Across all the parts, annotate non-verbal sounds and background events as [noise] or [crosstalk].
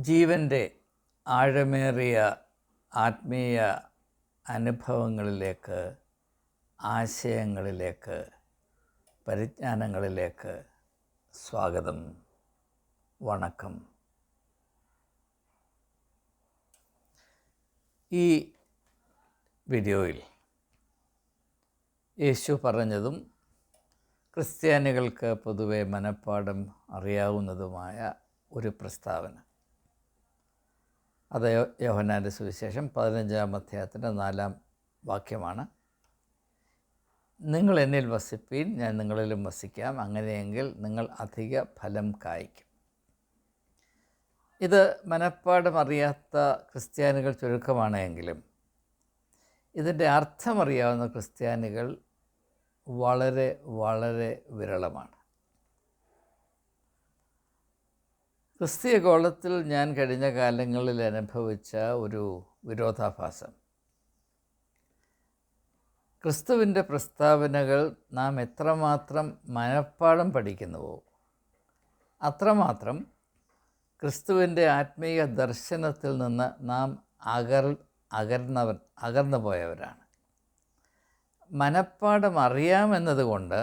ജീവന്റെ ആഴമേറിയ ആത്മീയ അനുഭവങ്ങളിലേക്ക് ആശയങ്ങളിലേക്ക് പരിജ്ഞാനങ്ങളിലേക്ക് സ്വാഗതം. വണക്കം. ഈ വീഡിയോയിൽ യേശു പറഞ്ഞതും ക്രിസ്ത്യാനികൾക്ക് പൊതുവെ മനഃപ്പാടം അറിയാവുന്നതുമായ ഒരു പ്രസ്താവന. അത് യോഹനാന്റെ സുവിശേഷം പതിനഞ്ചാം അധ്യായത്തിന്റെ നാലാം വാക്യമാണ്. നിങ്ങൾ എന്നിൽ വസിപ്പീൻ ഞാൻ നിങ്ങളിലും വസിക്കാം. അങ്ങനെയെങ്കിൽ നിങ്ങൾ അധിക ഫലം കായ്ക്കും. ഇത് മനഃപ്പാടം അറിയാത്ത ക്രിസ്ത്യാനികൾ ചുരുക്കമാണെങ്കിലും ഇതിന്റെ അർത്ഥമറിയാവുന്ന ക്രിസ്ത്യാനികൾ വളരെ വളരെ വിരളമാണ്. ക്രിസ്തീയ കോളത്തിൽ ഞാൻ കഴിഞ്ഞ കാലങ്ങളിൽ അനുഭവിച്ച ഒരു വിരോധാഭാസം. ക്രിസ്തുവിന്റെ പ്രസ്താവനകൾ നാം എത്രമാത്രം മനഃപ്പാടം പഠിക്കുന്നുവോ അത്രമാത്രം ക്രിസ്തുവിന്റെ ആത്മീയ ദർശനത്തിൽ നിന്ന് നാം അകർ അകർന്നവർ അകർന്നു പോയവരാണ് മനഃപ്പാടം അറിയാമെന്നതുകൊണ്ട്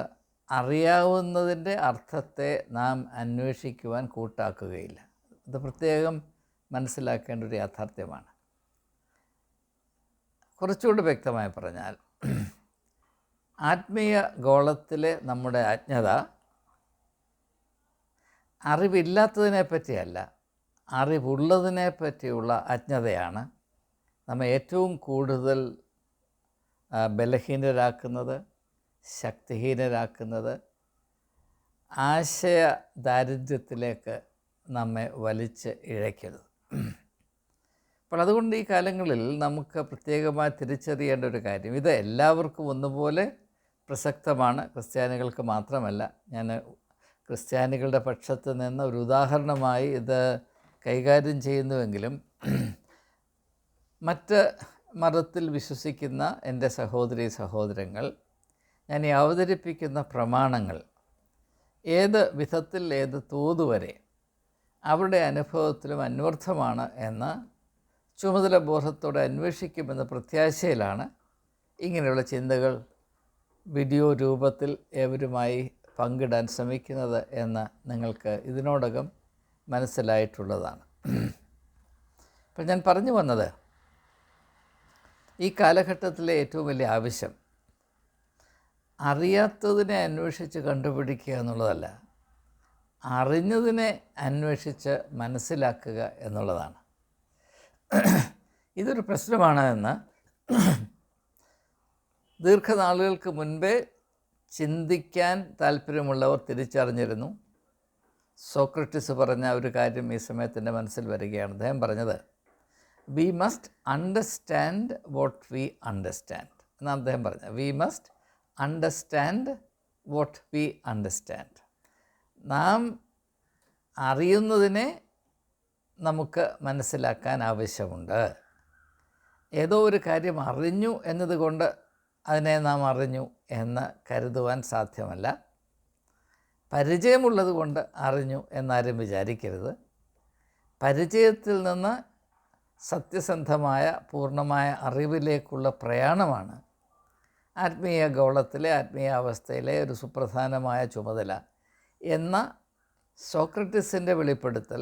അറിയാവുന്നതിന്റെ അർത്ഥത്തെ നാം അന്വേഷിക്കുവാൻ കൂട്ടാക്കുകയില്ല. ഇത് പ്രത്യേകം മനസ്സിലാക്കേണ്ട ഒരു യാഥാർത്ഥ്യമാണ്. കുറച്ചുകൂടി വ്യക്തമായി പറഞ്ഞാൽ ആത്മീയ ഗോളത്തിലെ നമ്മുടെ അജ്ഞത അറിവില്ലാത്തതിനെ പറ്റിയല്ല അറിവുള്ളതിനെ പറ്റിയുള്ള അജ്ഞതയാണ് നമ്മെ ഏറ്റവും കൂടുതൽ ബലഹീനരാക്കുന്നത്. ശക്തിഹീനരാക്കുന്നത് ആശയ ദാരിദ്ര്യത്തിലേക്ക് നമ്മെ വലിച്ച് ഇഴയ്ക്കരുത്. അപ്പോൾ അതുകൊണ്ട് ഈ കാലങ്ങളിൽ നമുക്ക് പ്രത്യേകമായി തിരിച്ചറിയേണ്ട ഒരു കാര്യം ഇത് എല്ലാവർക്കും ഒന്നുപോലെ പ്രസക്തമാണ്. ക്രിസ്ത്യാനികൾക്ക് മാത്രമല്ല ഞാൻ ക്രിസ്ത്യാനികളുടെ പക്ഷത്ത് നിന്ന് ഒരു ഉദാഹരണമായി ഇത് കൈകാര്യം ചെയ്യുന്നുവെങ്കിലും മറ്റ് മതത്തിൽ വിശ്വസിക്കുന്ന എന്റെ സഹോദരി സഹോദരങ്ങൾ ഞാൻ ഈ അവതരിപ്പിക്കുന്ന പ്രമാണങ്ങൾ ഏത് വിധത്തിൽ ഏത് തോതുവരെ അവരുടെ അനുഭവത്തിലും അന്വർത്ഥമാണ് എന്ന് ചുമതല ബോധത്തോടെ അന്വേഷിക്കുമെന്ന പ്രത്യാശയിലാണ് ഇങ്ങനെയുള്ള ചിന്തകൾ വീഡിയോ രൂപത്തിൽ ഏവരുമായി പങ്കിടാൻ ശ്രമിക്കുന്നത് എന്ന് നിങ്ങൾക്ക് ഇതിനോടകം മനസ്സിലായിട്ടുള്ളതാണ്. അപ്പം ഞാൻ പറഞ്ഞു വന്നത് ഈ കാലഘട്ടത്തിലെ ഏറ്റവും വലിയ ആവശ്യം അറിയാത്തതിനെ അന്വേഷിച്ച് കണ്ടുപിടിക്കുക എന്നുള്ളതല്ല അറിഞ്ഞതിനെ അന്വേഷിച്ച് മനസ്സിലാക്കുക എന്നുള്ളതാണ്. ഇതൊരു പ്രശ്നമാണ് എന്ന് ദീർഘനാളുകൾക്ക് മുൻപേ ചിന്തിക്കാൻ താല്പര്യമുള്ളവർ തിരിച്ചറിഞ്ഞിരുന്നു. സോക്രട്ടിസ് പറഞ്ഞ ഒരു കാര്യം ഈ സമയത്തിന്റെ മനസ്സിൽ വരികയാണ്. അദ്ദേഹം പറഞ്ഞത് we must understand what we understand എന്നാണ് അദ്ദേഹം പറഞ്ഞത്. We must understand what we understand നാം അറിയുന്നതിനെ നമുക്ക് മനസ്സിലാക്കാൻ ആവശ്യമുണ്ട്. ഏതോ ഒരു കാര്യം അറിഞ്ഞു എന്നതുകൊണ്ട് അതിനെ നാം അറിഞ്ഞു എന്ന് കരുതുവാൻ സാധ്യമല്ല. പരിചയമുള്ളത് കൊണ്ട് അറിഞ്ഞു എന്നാരും വിചാരിക്കരുത്. പരിചയത്തിൽ നിന്ന് സത്യസന്ധമായ പൂർണമായ അറിവിലേക്കുള്ള പ്രയാണമാണ്. ആത്മീയ ഗോളത്തിലെ ആത്മീയ അവസ്ഥയിലെ ഒരു സുപ്രധാനമായ ചുമതല. എന്ന സോക്രട്ടിസിന്റെ വെളിപ്പെടുത്തൽ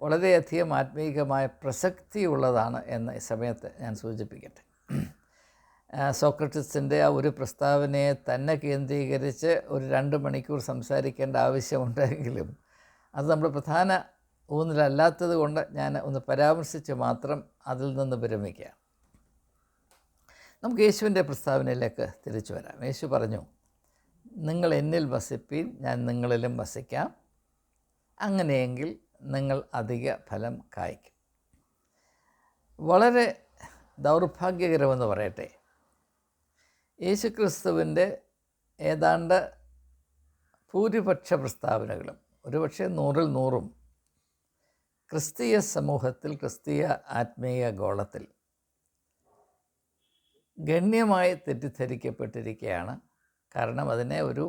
വളരെയധികം ആത്മീകമായ പ്രസക്തിയുള്ളതാണ് എന്ന സമയത്ത് ഞാൻ സൂചിപ്പിക്കട്ടെ. സോക്രട്ടിസിന്റെ ആ ഒരു പ്രസ്താവനയെ തന്നെ കേന്ദ്രീകരിച്ച് ഒരു രണ്ട് മണിക്കൂർ സംസാരിക്കേണ്ട ആവശ്യമുണ്ടെങ്കിലും അത് നമ്മുടെ പ്രധാന ഊന്നിലല്ലാത്തത് കൊണ്ട് ഞാൻ ഒന്ന് പരാമർശിച്ച് മാത്രം അതിൽ നിന്ന് വിരമിക്കുക നമുക്ക് യേശുവിന്റെ പ്രസ്താവനയിലേക്ക് തിരിച്ചു വരാം. യേശു പറഞ്ഞു നിങ്ങൾ എന്നിൽ വസിപ്പീൻ ഞാൻ നിങ്ങളിലും വസിക്കാം. അങ്ങനെയെങ്കിൽ നിങ്ങൾ അധിക ഫലം കായ്ക്കും. വളരെ ദൗർഭാഗ്യകരമെന്ന് പറയട്ടെ. യേശുക്രിസ്തുവിന്റെ ഏതാണ്ട് ഭൂരിപക്ഷ പ്രസ്താവനകളും ഒരുപക്ഷെ നൂറിൽ നൂറും ക്രിസ്തീയ സമൂഹത്തിൽ ക്രിസ്തീയ ആത്മീയ ഗോളത്തിൽ ഗണ്യമായി തെറ്റിദ്ധരിക്കപ്പെട്ടിരിക്കുകയാണ് കാരണം അതിനെ ഒരു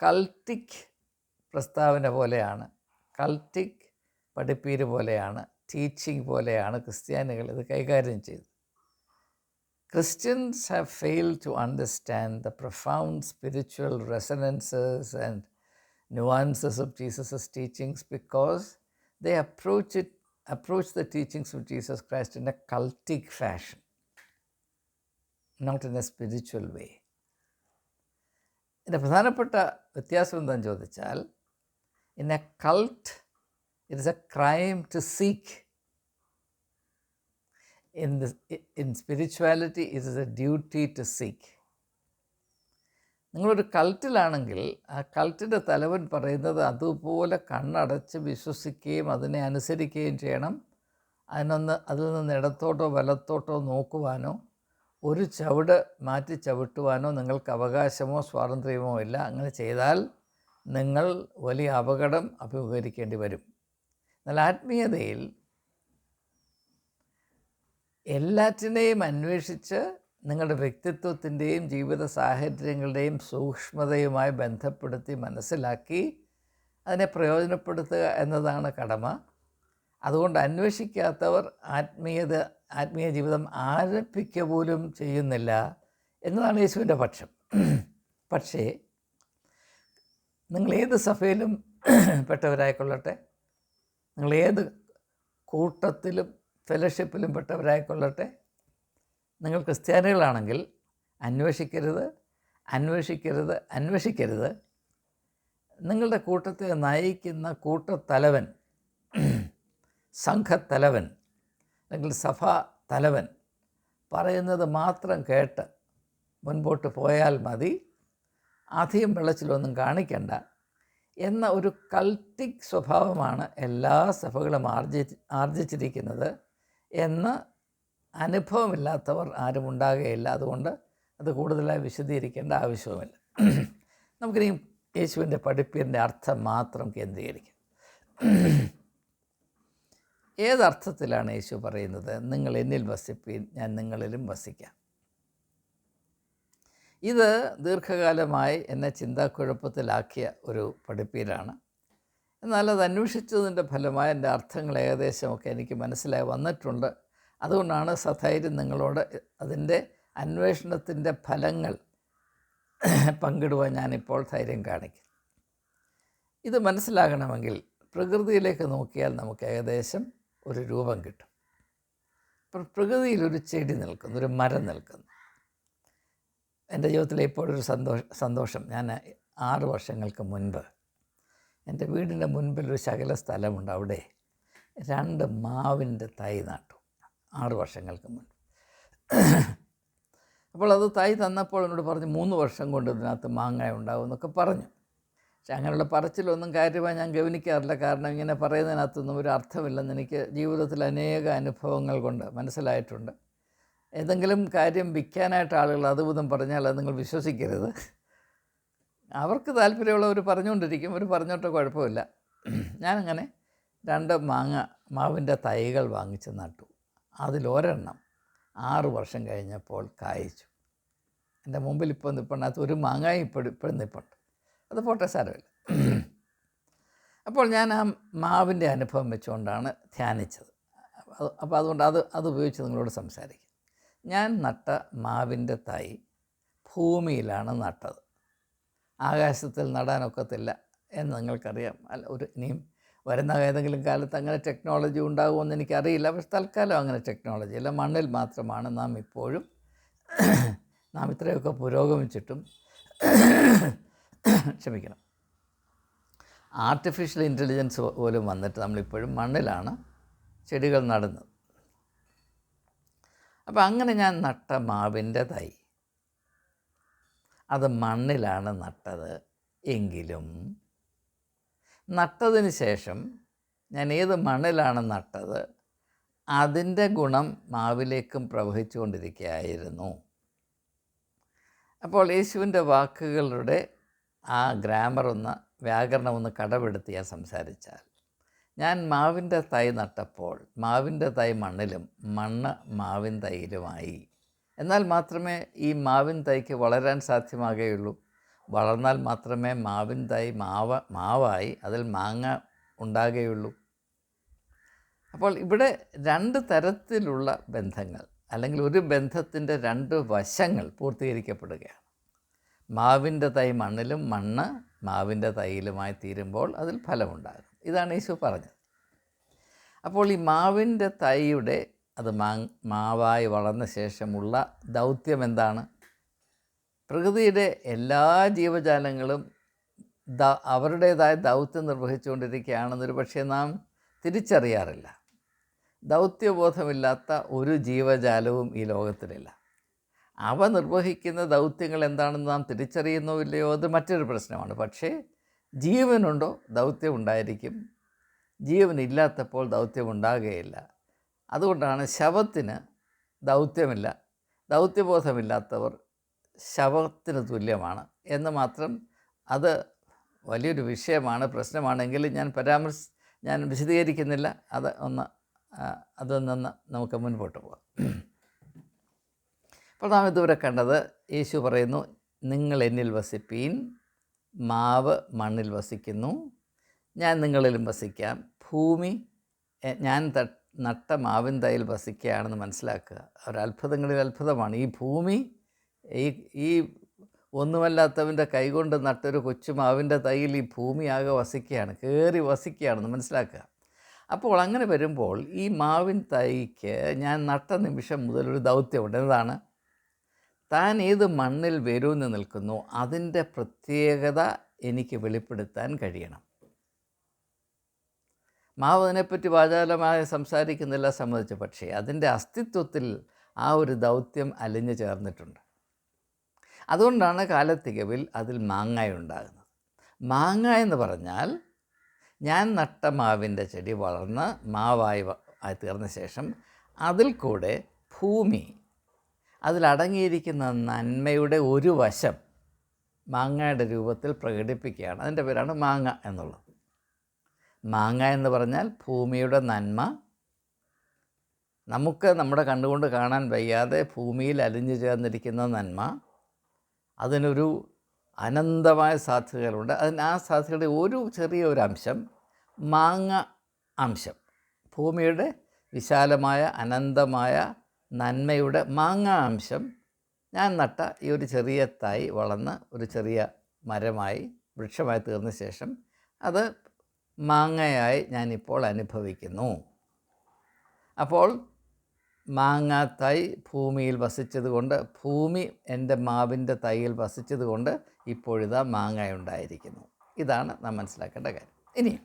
കൾട്ടിക് പ്രസ്താവന പോലെയാണ് കൾട്ടിക് പഠിപ്പീര് പോലെയാണ് ടീച്ചിങ് പോലെയാണ് ക്രിസ്ത്യാനികൾ ഇത് കൈകാര്യം ചെയ്തത് Christians have failed to understand the profound spiritual resonances and nuances of Jesus' teachings because they approach it approach the teachings of Jesus Christ in a cultic fashion, not in a spiritual way. ഇതിന്റെ പ്രധാനപ്പെട്ട വ്യത്യാസം എന്താണെന്ന് ചോദിച്ചാൽ in a cult it is a crime to seek in the in spirituality it is a duty to seek നിങ്ങളൊരു കൾട്ടിലാണെങ്കിൽ ആ കൾട്ടിന്റെ തലവൻ പറയുന്നത് അതുപോലെ കണ്ണടച്ച് വിശ്വസിക്കുകയും അതിനെ അനുസരിക്കുകയും ചെയ്യണം. അതിനൊന്ന് അതിൽ നിന്ന് ഇടത്തോട്ടോ വലത്തോട്ടോ നോക്കുവാനോ ഒരു ചവിട് മാറ്റി ചവിട്ടുവാനോ നിങ്ങൾക്ക് അവകാശമോ സ്വാതന്ത്ര്യമോ ഇല്ല. അങ്ങനെ ചെയ്താൽ നിങ്ങൾ വലിയ അപകടം അഭിമുഖീകരിക്കേണ്ടി വരും. എന്നാൽ ആത്മീയതയിൽ എല്ലാറ്റിനെയും അന്വേഷിച്ച് നിങ്ങളുടെ വ്യക്തിത്വത്തിന്റെയും ജീവിത സാഹചര്യങ്ങളുടെയും സൂക്ഷ്മതയുമായി ബന്ധപ്പെടുത്തി മനസ്സിലാക്കി അതിനെ പ്രയോജനപ്പെടുത്തുക എന്നതാണ് കടമ. അതുകൊണ്ട് അന്വേഷിക്കാത്തവർ ആത്മീയത ആത്മീയ ജീവിതം ആരംഭിക്കുക പോലും ചെയ്യുന്നില്ല എന്നതാണ് യേശുവിന്റെ പക്ഷം. പക്ഷേ നിങ്ങൾ ഏത് സഭയിലും പെട്ടവരായിക്കൊള്ളട്ടെ നിങ്ങൾ ഏത് കൂട്ടത്തിലും ഫെലോഷിപ്പിലും പെട്ടവരായിക്കൊള്ളട്ടെ നിങ്ങൾ ക്രിസ്ത്യാനികളാണെങ്കിൽ അന്വേഷിക്കരുത് അന്വേഷിക്കരുത് അന്വേഷിക്കരുത്. നിങ്ങളുടെ കൂട്ടത്തെ നയിക്കുന്ന കൂട്ടത്തലവൻ സംഘത്തലവൻ അല്ലെങ്കിൽ സഭാ തലവൻ പറയുന്നത് മാത്രം കേട്ട് മുൻപോട്ട് പോയാൽ മതി. അധികം വെള്ളച്ചിലൊന്നും കാണിക്കണ്ട എന്ന ഒരു കൾട്ടിക് സ്വഭാവമാണ് എല്ലാ സഭകളും ആർജി ആർജിച്ചിരിക്കുന്നത് എന്ന് അനുഭവമില്ലാത്തവർ ആരും ഉണ്ടാകുകയില്ല. അതുകൊണ്ട് അത് കൂടുതലായി വിശദീകരിക്കേണ്ട ആവശ്യവുമില്ല. നമുക്കിനി യേശുവിന്റെ പഠിപ്പിന്റെ അർത്ഥം മാത്രം കേന്ദ്രീകരിക്കാം. ഏതർത്ഥത്തിലാണ് യേശു പറയുന്നത്? നിങ്ങൾ എന്നിൽ വസിപ്പീൻ ഞാൻ നിങ്ങളിലും വസിക്കാം. ഇത് ദീർഘകാലമായി എന്നെ ചിന്താക്കുഴപ്പത്തിലാക്കിയ ഒരു പഠിപ്പീരാണ്. എന്നാൽ അത് അന്വേഷിച്ചതിന്റെ ഫലമായി എന്റെ അർത്ഥങ്ങൾ ഏകദേശമൊക്കെ എനിക്ക് മനസ്സിലായി വന്നിട്ടുണ്ട്. അതുകൊണ്ടാണ് സധൈര്യം നിങ്ങളോട് അതിന്റെ അന്വേഷണത്തിന്റെ ഫലങ്ങൾ പങ്കിടുവാൻ ഞാനിപ്പോൾ ധൈര്യം കാണിക്കും ഇത് മനസ്സിലാകണമെങ്കിൽ പ്രകൃതിയിലേക്ക് നോക്കിയാൽ നമുക്ക് ഏകദേശം ഒരു രൂപം കിട്ടും. ഇപ്പോൾ പ്രകൃതിയിൽ ഒരു ചെടി നിൽക്കുന്നു ഒരു മരം നിൽക്കുന്നു. എന്റെ ജീവിതത്തിലെ ഇപ്പോഴൊരു സന്തോഷ സന്തോഷം. ഞാൻ ആറ് വർഷങ്ങൾക്ക് മുൻപ് എന്റെ വീടിന്റെ മുൻപിൽ ഒരു ശകല സ്ഥലമുണ്ട്. അവിടെ രണ്ട് മാവിന്റെ തൈ നട്ടു ആറ് വർഷങ്ങൾക്ക് മുൻപ്. അപ്പോൾ അത് തൈ തന്നപ്പോൾ എന്നോട് പറഞ്ഞു മൂന്ന് വർഷം കൊണ്ട് ഇതിനകത്ത് മാങ്ങ ഉണ്ടാവും എന്നൊക്കെ പറഞ്ഞു. പക്ഷെ അങ്ങനെയുള്ള പറച്ചിലൊന്നും കാര്യമായി ഞാൻ ഗവനിക്കാറില്ല കാരണം ഇങ്ങനെ പറയുന്നതിനകത്തൊന്നും ഒരു അർത്ഥമില്ലെന്ന് എനിക്ക് ജീവിതത്തിൽ അനേക അനുഭവങ്ങൾ കൊണ്ട് മനസ്സിലായിട്ടുണ്ട്. ഏതെങ്കിലും കാര്യം വിൽക്കാനായിട്ട് ആളുകൾ അതുവിധം പറഞ്ഞാൽ അത് നിങ്ങൾ വിശ്വസിക്കരുത്. അവർക്ക് താല്പര്യമുള്ളവർ പറഞ്ഞുകൊണ്ടിരിക്കും. അവർ പറഞ്ഞോട്ടോ കുഴപ്പമില്ല. ഞാനങ്ങനെ രണ്ട് മാങ്ങ മാവിന്റെ തൈകൾ വാങ്ങിച്ച് നട്ടു. അതിലൊരെണ്ണം ആറ് വർഷം കഴിഞ്ഞപ്പോൾ കായ്ച്ചു. എന്റെ മുമ്പിൽ ഇപ്പോൾ നിൽപ്പുണ്ട് അത് ഒരു മാങ്ങായി ഇപ്പോഴും ഇപ്പോഴും നിൽപ്പുണ്ട് അത് പോട്ടെ സാരമില്ല. അപ്പോൾ ഞാൻ ആ മാവിന്റെ അനുഭവം വെച്ചുകൊണ്ടാണ് ധ്യാനിച്ചത്. അപ്പോൾ അതുകൊണ്ട് അത് അത് ഉപയോഗിച്ച് നിങ്ങളോട് സംസാരിക്കും. ഞാൻ നട്ട മാവിന്റെ തൈ ഭൂമിയിലാണ് നട്ടത്. ആകാശത്തിൽ നടാനൊക്കത്തില്ല എന്ന് നിങ്ങൾക്കറിയാം. അല്ല ഒരു ഇനിയും വരുന്ന ഏതെങ്കിലും കാലത്ത് അങ്ങനെ ടെക്നോളജി ഉണ്ടാകുമെന്ന് എനിക്കറിയില്ല. പക്ഷെ തൽക്കാലം അങ്ങനെ ടെക്നോളജി അല്ല. മണ്ണിൽ മാത്രമാണ് നാം ഇപ്പോഴും നാം ഇത്രയൊക്കെ പുരോഗമിച്ചിട്ടും [coughs] ക്ഷമിക്കണം. ആർട്ടിഫിഷ്യൽ ഇന്റലിജൻസ് പോലും വന്നിട്ട് നമ്മളിപ്പോഴും മണ്ണിലാണ് ചെടികൾ നടുന്നത്. അപ്പോൾ അങ്ങനെ ഞാൻ നട്ട മാവിന്റെ തൈ. അത് മണ്ണിലാണ് നട്ടത് എങ്കിലും നട്ടതിന് ശേഷം ഞാൻ ഏത് മണ്ണിലാണ് നട്ടത് അതിന്റെ ഗുണം മാവിലേക്കും പ്രവഹിച്ചുകൊണ്ടിരിക്കുകയായിരുന്നു. അപ്പോൾ യേശുവിന്റെ വാക്കുകളുടെ ആ ഗ്രാമർ ഒന്ന് വ്യാകരണം ഒന്ന് സംസാരിച്ചാൽ. ഞാൻ മാവിന്റെ തൈ നട്ടപ്പോൾ മാവിന്റെ തൈ മണ്ണിലും മണ്ണ് മാവിൻ തൈയിലുമായി. എന്നാൽ മാത്രമേ ഈ മാവിൻ തൈക്ക് വളരാൻ സാധ്യമാകുകയുള്ളൂ. വളർന്നാൽ മാത്രമേ മാവിൻ തൈ മാവ മാവായി അതിൽ മാങ്ങ ഉണ്ടാകുകയുള്ളൂ. അപ്പോൾ ഇവിടെ രണ്ട് തരത്തിലുള്ള ബന്ധങ്ങൾ അല്ലെങ്കിൽ ഒരു ബന്ധത്തിന്റെ രണ്ട് വശങ്ങൾ പൂർത്തീകരിക്കപ്പെടുകയാണ്. മാവിന്റെ തൈ മണ്ണിലും മണ്ണ് മാവിന്റെ തൈയിലുമായി തീരുമ്പോൾ അതിൽ ഫലമുണ്ടാകും. ഇതാണ് യേശു പറഞ്ഞത്. അപ്പോൾ ഈ മാവിന്റെ തൈയുടെ അത് മാ മാവായി വളർന്ന ശേഷമുള്ള ദൗത്യം എന്താണ്? പ്രകൃതിയുടെ എല്ലാ ജീവജാലങ്ങളും ദ അവരുടേതായ ദൗത്യം നിർവഹിച്ചുകൊണ്ടിരിക്കുകയാണെന്നൊരു പക്ഷേ നാം തിരിച്ചറിയാറില്ല. ദൗത്യബോധമില്ലാത്ത ഒരു ജീവജാലവും ഈ ലോകത്തിലില്ല. അവ നിർവഹിക്കുന്ന ദൗത്യങ്ങൾ എന്താണെന്ന് നാം തിരിച്ചറിയുന്നോ ഇല്ലയോ അത് മറ്റൊരു പ്രശ്നമാണ്. പക്ഷേ ജീവനുണ്ടോ? ദൗത്യം ഉണ്ടായിരിക്കും. ജീവനില്ലാത്തപ്പോൾ ദൗത്യം ഉണ്ടാകുകയില്ല. അതുകൊണ്ടാണ് ശവത്തിന് ദൗത്യമില്ല. ദൗത്യബോധമില്ലാത്തവർ ശവത്തിന് തുല്യമാണ്. എന്ന് മാത്രം അത് വലിയൊരു വിഷയമാണ് പ്രശ്നമാണെങ്കിലും ഞാൻ പരാമർശ ഞാൻ വിശദീകരിക്കുന്നില്ല. അത് ഒന്ന് അതൊന്നൊന്ന് നമുക്ക് മുൻപോട്ട് പോകാം. അപ്പോൾ നാം ഇതുവരെ കണ്ടത് യേശു പറയുന്നു നിങ്ങൾ എന്നിൽ വസിപ്പീൻ മാവ് മണ്ണിൽ വസിക്കുന്നു. ഞാൻ നിങ്ങളിലും വസിക്കാം. ഭൂമി ഞാൻ നട്ട മാവിൻ തൈയിൽ വസിക്കുകയാണെന്ന് മനസ്സിലാക്കുക. ഒരത്ഭുതങ്ങളിൽ അത്ഭുതമാണ്. ഈ ഭൂമി ഈ ഈ ഒന്നുമല്ലാത്തവന്റെ കൈകൊണ്ട് നട്ടൊരു കൊച്ചു മാവിന്റെ തൈയിൽ ഈ ഭൂമിയാകെ വസിക്കുകയാണ് കയറി വസിക്കുകയാണെന്ന് മനസ്സിലാക്കുക. അപ്പോൾ അങ്ങനെ വരുമ്പോൾ ഈ മാവിൻ തൈക്ക് ഞാൻ നട്ട നിമിഷം മുതൽ ഒരു ദൗത്യമുണ്ട്. എന്താണ്? താൻ ഏത് മണ്ണിൽ വേരൂന്ന് നിൽക്കുന്നു അതിന്റെ പ്രത്യേകത എനിക്ക് വെളിപ്പെടുത്താൻ കഴിയണം. മാവ് അതിനെപ്പറ്റി വാചാലമായി സംസാരിക്കുന്നില്ല സംബന്ധിച്ച് പക്ഷേ അതിന്റെ അസ്തിത്വത്തിൽ ആ ഒരു ദൗത്യം അലിഞ്ഞു ചേർന്നിട്ടുണ്ട്. അതുകൊണ്ടാണ് കാലത്തികവിൽ അതിൽ മാങ്ങായ ഉണ്ടാകുന്നത് മാങ്ങ എന്ന് പറഞ്ഞാൽ ഞാൻ നട്ട മാവിന്റെ ചെടി വളർന്ന് മാവായി തീർന്ന ശേഷം അതിൽ കൂടെ ഭൂമി അതിലടങ്ങിയിരിക്കുന്ന നന്മയുടെ ഒരു വശം മാങ്ങയുടെ രൂപത്തിൽ പ്രകടിപ്പിക്കുകയാണ്. അതിന്റെ പേരാണ് മാങ്ങ എന്നുള്ളത്. മാങ്ങ എന്ന് പറഞ്ഞാൽ ഭൂമിയുടെ നന്മ. നമുക്ക് നമ്മുടെ കണ്ണുകൊണ്ട് കാണാൻ വയ്യാതെ ഭൂമിയിൽ അലിഞ്ഞു ചേർന്നിരിക്കുന്ന നന്മ. അതിനൊരു അനന്തമായ സാധ്യതകളുണ്ട്. അതിന് ആ സാധ്യതയുടെ ഒരു ചെറിയ ഒരു അംശം മാങ്ങ അംശം. ഭൂമിയുടെ വിശാലമായ അനന്തമായ നന്മയുടെ മാങ്ങാംശം. ഞാൻ നട്ട ഈ ഒരു ചെറിയ തൈ വളർന്ന് ഒരു ചെറിയ മരമായി വൃക്ഷമായി തീർന്ന ശേഷം അത് മാങ്ങയായി ഞാനിപ്പോൾ അനുഭവിക്കുന്നു. അപ്പോൾ മാങ്ങ തൈ ഭൂമിയിൽ വസിച്ചതുകൊണ്ട് ഭൂമി എന്റെ മാവിന്റെ തൈയിൽ വസിച്ചതുകൊണ്ട് ഇപ്പോഴിതാ മാങ്ങ ഉണ്ടായിരിക്കുന്നു. ഇതാണ് നാം മനസ്സിലാക്കേണ്ട കാര്യം. ഇനി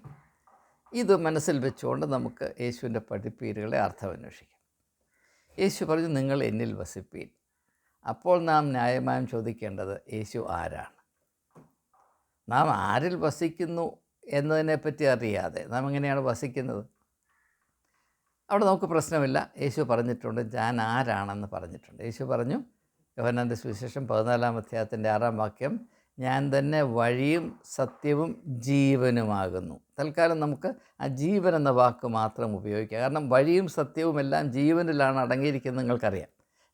ഇത് മനസ്സിൽ വെച്ചുകൊണ്ട് നമുക്ക് യേശുവിന്റെ പഠിപ്പീരുകളെ അർത്ഥമന്വേഷിക്കാം. യേശു പറഞ്ഞു നിങ്ങൾ എന്നിൽ വസിപ്പീൻ. അപ്പോൾ നാം ന്യായമായും ചോദിക്കേണ്ടത് യേശു ആരാണ്? നാം ആരിൽ വസിക്കുന്നു എന്നതിനെപ്പറ്റി അറിയാതെ നാം എങ്ങനെയാണ് വസിക്കുന്നത്? അവിടെ നമുക്ക് പ്രശ്നമില്ല. യേശു പറഞ്ഞിട്ടുണ്ട് ഞാൻ ആരാണെന്ന് പറഞ്ഞിട്ടുണ്ട്. യേശു പറഞ്ഞു യോഹനാന്റെ സുവിശേഷം പതിനാലാം അധ്യായത്തിന്റെ ആറാം വാക്യം ഞാൻ തന്നെ വഴിയും സത്യവും ജീവനുമാകുന്നു. തൽക്കാലം നമുക്ക് ആ ജീവൻ എന്ന വാക്ക് മാത്രം ഉപയോഗിക്കാം. കാരണം വഴിയും സത്യവും എല്ലാം ജീവനിലാണ് അടങ്ങിയിരിക്കുന്നത് നിങ്ങൾക്കറിയാം.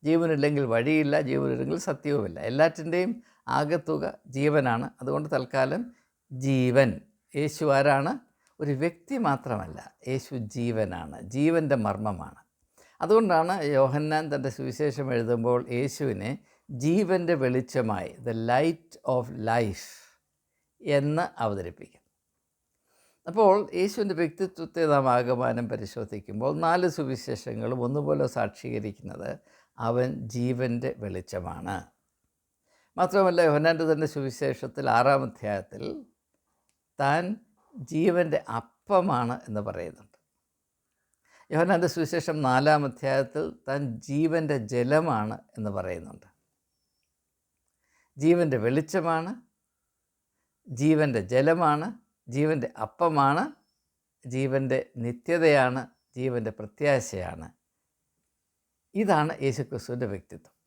ജീവനില്ലെങ്കിൽ വഴിയില്ല ജീവനില്ലെങ്കിൽ സത്യവുമില്ല. എല്ലാറ്റിന്റെയും ആകത്തുക ജീവനാണ്. അതുകൊണ്ട് തൽക്കാലം ജീവൻ. യേശു ആരാണ്? ഒരു വ്യക്തി മാത്രമല്ല. യേശു ജീവനാണ്. ജീവന്റെ മർമ്മമാണ്. അതുകൊണ്ടാണ് യോഹന്നാൻ തന്റെ സുവിശേഷം എഴുതുമ്പോൾ യേശുവിനെ ജീവന്റെ വെളിച്ചമായി ദ ലൈറ്റ് ഓഫ് ലൈഫ് എന്ന് അവതരിപ്പിക്കും അപ്പോൾ യേശുവിന്റെ വ്യക്തിത്വത്തെ നാം ആകമാനം പരിശോധിക്കുമ്പോൾ നാല് സുവിശേഷങ്ങളും ഒന്നുപോലെ സാക്ഷീകരിക്കുന്നത് അവൻ ജീവന്റെ വെളിച്ചമാണ്. മാത്രമല്ല യോഹനാന്റെ തന്നെ സുവിശേഷത്തിൽ ആറാം അധ്യായത്തിൽ താൻ ജീവന്റെ അപ്പമാണ് എന്ന് പറയുന്നുണ്ട്. യോഹനാന്റെ സുവിശേഷം നാലാം അധ്യായത്തിൽ താൻ ജീവന്റെ ജലമാണ് എന്ന് പറയുന്നുണ്ട്. ജീവന്റെ വെളിച്ചമാണ് ജീവന്റെ ജലമാണ് ജീവന്റെ അപ്പമാണ് ജീവന്റെ നിത്യതയാണ് ജീവന്റെ പ്രത്യാശയാണ്. ഇതാണ് യേശുക്രിസ്തുവിന്റെ വ്യക്തിത്വം.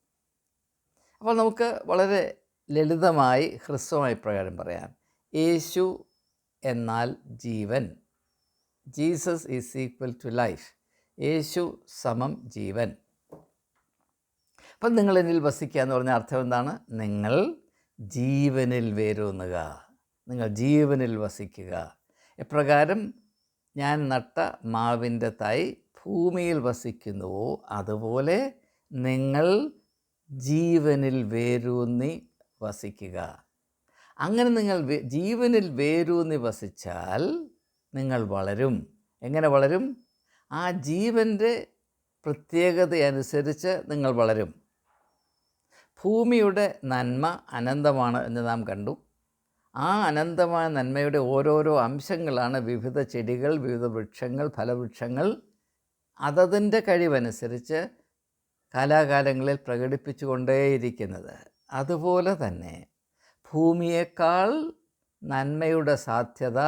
അപ്പോൾ നമുക്ക് വളരെ ലളിതമായി ഹ്രസ്വമായി പ്രകാരം പറയാം. യേശു എന്നാൽ ജീവൻ. Jesus is equal to life. Yesu സമം ജീവൻ. അപ്പം നിങ്ങൾ എന്നിൽ വസിക്കുക എന്ന് പറഞ്ഞ അർത്ഥം എന്താണ്? നിങ്ങൾ ജീവനിൽ വേരൂന്നുക. നിങ്ങൾ ജീവനിൽ വസിക്കുക. എപ്രകാരം ഞാൻ നട്ട മാവിന്റെ തൈ ഭൂമിയിൽ വസിക്കുന്നുവോ അതുപോലെ നിങ്ങൾ ജീവനിൽ വേരൂന്നി വസിക്കുക. അങ്ങനെ നിങ്ങൾ ജീവനിൽ വേരൂന്നി വസിച്ചാൽ നിങ്ങൾ വളരും. എങ്ങനെ വളരും? ആ ജീവന്റെ പ്രത്യേകതയനുസരിച്ച് നിങ്ങൾ വളരും. ഭൂമിയുടെ നന്മ അനന്തമാണ് എന്ന് നാം കണ്ടു. ആ അനന്തമായ നന്മയുടെ ഓരോരോ അംശങ്ങളാണ് വിവിധ ചെടികൾ വിവിധ വൃക്ഷങ്ങൾ ഫലവൃക്ഷങ്ങൾ. അതതിന്റെ കഴിവനുസരിച്ച് കാലാകാലങ്ങളിൽ പ്രകടിപ്പിച്ചുകൊണ്ടേയിരിക്കുന്നത്. അതുപോലെ തന്നെ ഭൂമിയേക്കാൾ നന്മയുടെ സാധ്യത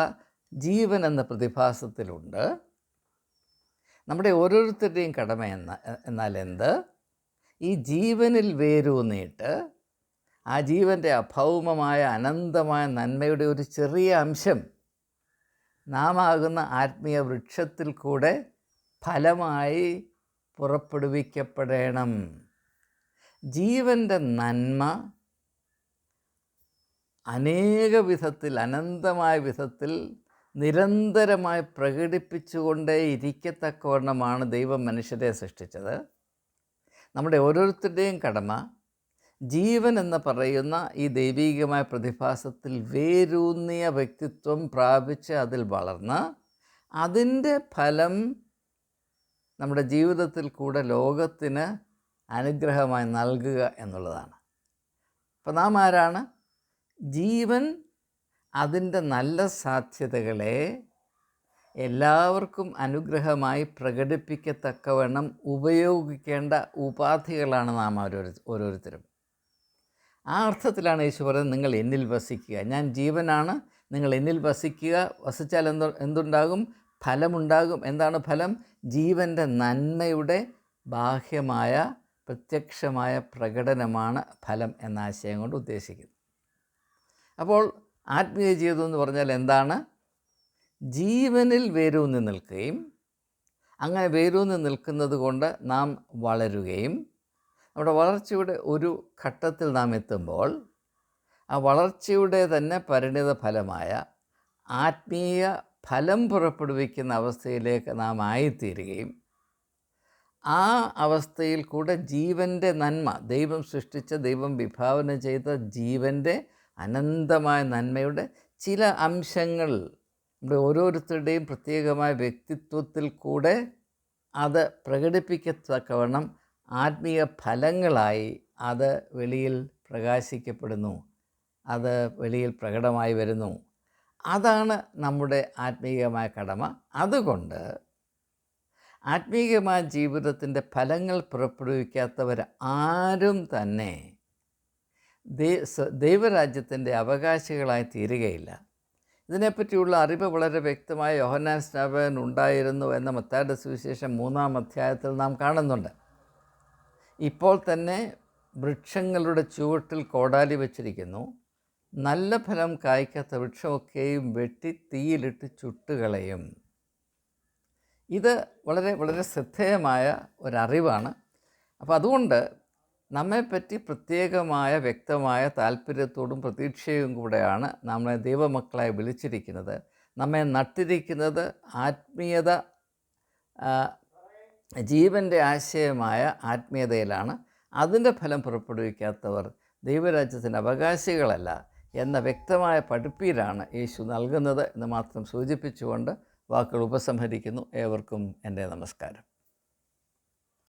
ജീവൻ എന്ന പ്രതിഭാസത്തിലുണ്ട്. നമ്മുടെ ഓരോരുത്തരുടെയും കടമ എന്ന എന്നാൽ എന്ത്? ഈ ജീവനിൽ വേരൂന്നിയിട്ട് ആ ജീവന്റെ അഭൗമമായ അനന്തമായ നന്മയുടെ ഒരു ചെറിയ അംശം നാം ആകുന്ന ആത്മീയ വൃക്ഷത്തിൽ കൂടെ ഫലമായി പുറപ്പെടുവിക്കപ്പെടണം. ജീവന്റെ നന്മ അനേക വിധത്തിൽ അനന്തമായ വിധത്തിൽ നിരന്തരമായി പ്രകടിപ്പിച്ചുകൊണ്ടേ ഇരിക്കത്തക്കവണ്ണമാണ് ദൈവം മനുഷ്യരെ സൃഷ്ടിച്ചത്. നമ്മുടെ ഓരോരുത്തരുടെയും കടമ ജീവൻ എന്ന് പറയുന്ന ഈ ദൈവീകമായ പ്രതിഭാസത്തിൽ വേരൂന്നിയ വ്യക്തിത്വം പ്രാപിച്ച് അതിൽ വളർന്ന് അതിന്റെ ഫലം നമ്മുടെ ജീവിതത്തിൽ കൂടെ ലോകത്തിന് അനുഗ്രഹമായി നൽകുക എന്നുള്ളതാണ്. അപ്പോൾ നാം ആരാണ്? ജീവൻ അതിന്റെ നല്ല സാധ്യതകളെ എല്ലാവർക്കും അനുഗ്രഹമായി പ്രകടിപ്പിക്കത്തക്കവണ്ണം ഉപയോഗിക്കേണ്ട ഉപാധികളാണ് നാം ഓരോരു ഓരോരുത്തരും. ആ അർത്ഥത്തിലാണ് യേശു പറയുന്നത് നിങ്ങൾ എന്നിൽ വസിക്കുക. ഞാൻ ജീവനാണ് നിങ്ങൾ എന്നിൽ വസിക്കുക. വസിച്ചാൽ എന്ത് എന്തുണ്ടാകും? ഫലമുണ്ടാകും. എന്താണ് ഫലം? ജീവന്റെ നന്മയുടെ ബാഹ്യമായ പ്രത്യക്ഷമായ പ്രകടനമാണ് ഫലം എന്ന ആശയം കൊണ്ട് ഉദ്ദേശിക്കുന്നത് അപ്പോൾ ആത്മീയ ജീവിതം എന്ന് പറഞ്ഞാൽ എന്താണ്? ജീവനിൽ വേരൂന്നി നിൽക്കുകയും അങ്ങനെ വേരൂന്നി നിൽക്കുന്നത് കൊണ്ട് നാം വളരുകയും നമ്മുടെ വളർച്ചയുടെ ഒരു ഘട്ടത്തിൽ നാം എത്തുമ്പോൾ ആ വളർച്ചയുടെ തന്നെ പരിണിത ഫലമായ ആത്മീയ ഫലം പുറപ്പെടുവിക്കുന്ന അവസ്ഥയിലേക്ക് നാം ആയിത്തീരുകയും ആ അവസ്ഥയിൽ കൂടെ ജീവന്റെ നന്മ ദൈവം സൃഷ്ടിച്ച ദൈവം വിഭാവന ചെയ്ത ജീവന്റെ അനന്തമായ നന്മയുടെ ചില അംശങ്ങൾ നമ്മുടെ ഓരോരുത്തരുടെയും പ്രത്യേകമായ വ്യക്തിത്വത്തിൽ കൂടെ അത് പ്രകടിപ്പിക്കത്തക്കവണ്ണം ആത്മീയ ഫലങ്ങളായി അത് വെളിയിൽ പ്രകാശിക്കപ്പെടുന്നു. അത് വെളിയിൽ പ്രകടമായി വരുന്നു. അതാണ് നമ്മുടെ ആത്മീയമായ കടമ. അതുകൊണ്ട് ആത്മീയമായ ജീവിതത്തിന്റെ ഫലങ്ങൾ പുറപ്പെടുവിക്കാത്തവർ ആരും തന്നെ ദൈവരാജ്യത്തിന്റെ അവകാശികളായി തീരുകയില്ല. ഇതിനെപ്പറ്റിയുള്ള അറിവ് വളരെ വ്യക്തമായ യോഹന്നാൻ സ്നാപകൻ ഉണ്ടായിരുന്നു എന്ന മത്തായുടെ സുവിശേഷം മൂന്നാം അധ്യായത്തിൽ നാം കാണുന്നുണ്ട്. ഇപ്പോൾ തന്നെ വൃക്ഷങ്ങളുടെ ചുവട്ടിൽ കോടാലി വച്ചിരിക്കുന്നു. നല്ല ഫലം കായ്ക്കാത്ത വൃക്ഷമൊക്കെയും വെട്ടി തീയിലിട്ട് ചുട്ടുകളയും. ഇത് വളരെ വളരെ ശ്രദ്ധേയമായ ഒരറിവാണ്. അപ്പോൾ അതുകൊണ്ട് നമ്മെപ്പറ്റി പ്രത്യേകമായ വ്യക്തമായ താല്പര്യത്തോടും പ്രതീക്ഷയും കൂടെയാണ് നമ്മളെ ദൈവമക്കളായി വിളിച്ചിരിക്കുന്നത്. നമ്മെ നട്ടിരിക്കുന്നത് ആത്മീയത ജീവന്റെ ആശയമായ ആത്മീയതയിലാണ്. അതിന്റെ ഫലം പുറപ്പെടുവിക്കാത്തവർ ദൈവരാജ്യത്തിന്റെ അവകാശികളല്ല എന്ന വ്യക്തമായ പഠിപ്പീരാണ് യേശു നൽകുന്നത് എന്ന് മാത്രം സൂചിപ്പിച്ചുകൊണ്ട് വാക്കുകൾ ഉപസംഹരിക്കുന്നു. ഏവർക്കും എന്റെ നമസ്കാരം.